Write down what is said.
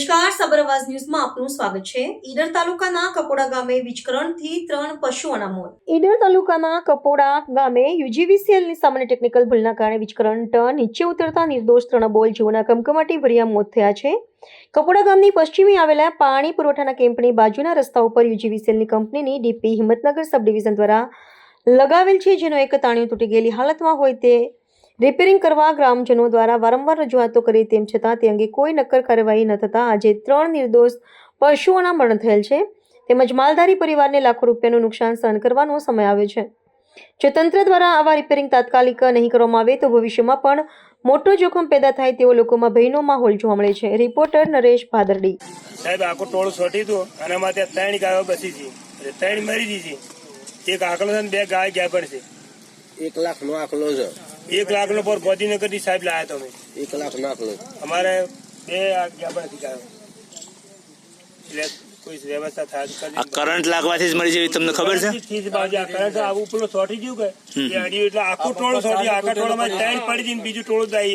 નમસ્કાર સબરવાજ ન્યૂઝમાં આપનું સ્વાગત છે. ઈડર તાલુકાના કપોડા ગામે વીજકરણથી ત્રણ પશુઓના મોત ઈડર તાલુકાના કપોડા ગામે યુજીવીસીએલની સામાન્ય ટેકનિકલ ભૂલના કારણે વીજકરંટ નીચે ઉતરતા નિર્દોષ ત્રણ બોલ જીવોના કમકમાટી ભર્યા મોત થયા છે. કપોડા ગામની પશ્ચિમે આવેલા પાણી પુરવઠાના કેમ્પની બાજુના રસ્તા ઉપર યુજીવીસીએલની કંપનીની ડીપી હિંમતનગર સબ ડિવિઝન દ્વારા લગાવેલ છે, જેનો એક તાણીઓ તૂટી ગયેલી હાલતમાં હોય તે રિપેરિંગ કરવા ગ્રામજનો દ્વારા વારંવાર રજૂઆતો કરી તેમ છતાં તે અંગે કોઈ નક્કર કાર્યવાહી ન થતાં આજે ત્રણ નિર્દોષ પશુઓના મરણ થયેલ છે. તેમજ માલધારી પરિવારને લાખો રૂપિયાનું નુકસાન સહન કરવાનો સમય આવ્યો છે. જો તંત્ર દ્વારા આવા રિપેરિંગ તાત્કાલિક નહીં કરવામાં આવે તો ભવિષ્યમાં પણ મોટો જોખમ પેદા થાય તેવો લોકોમાં ભયનો માહોલ જોવા મળે છે. રિપોર્ટર નરેશ ભાદરડી. સાહેબ, આખું ટોળું છોટી દો અને એમાં ત્યાં ત્રણ ગાયો બસી છે. ત્રણ મરી ગઈ એક આકલો બે ગાય ગયા પણ એક લાખ નો આખલો છે. એક લાખ નો પર ગોધીનગરથી સાહેબ લાયા તમે? એક લાખ નો આખલો અમારે બે આ ગયા પણ નથી ગાયો એટલે કોઈ વ્યવસ્થા થાય આ કરંટ લાગવાથી જ મરી જેવી તમને ખબર છે? થી જ બાજુ આ કરંટ આવું પેલું છોટી ગયું કે? અડ્યું એટલે આખું ટોળું છોટી આખા ટોળામાં ત્રણ પડી હતી ને બીજું ટોળું દાઈ